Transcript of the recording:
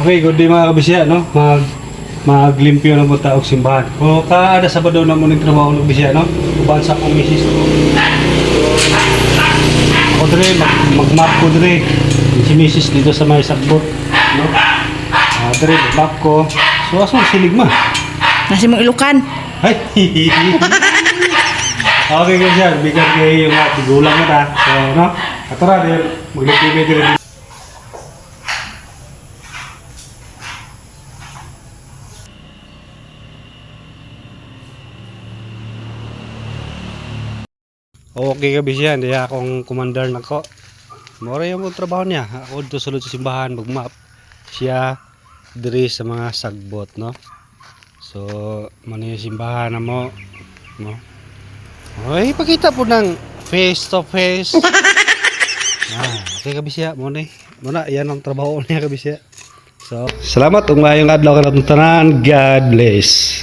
Okay, good day mga kabisya, no? Mag maglimpyo na mo taog simbahan. O kada Sabado na mo ning trabaho ng bisya, no? Uban sa akong misis ko. Ako dire, mag, mag-map ko dire. Si misis dito sa may sagbot, no? Ah, dire, map ko. So, aso silig ma. Nasi mong ilukan. Ay! okay guys yan, bigat kayo yung mga tigulang na ta. So, no? Atara, dire, maglimpyo dire. Okay ka bisya, hindi akong commander na ko. Mora yung trabaho niya. Ako dito sulod sa simbahan, mag-map. Siya, diri sa mga sagbot, no? So, mani yung simbahan na mo, no? Ay, pakita po ng face to face. ah, okay ka bisya, muna Muna, yan ang trabaho niya ka bisya. So, salamat, ung mayong adlaw ka na tanan. God bless.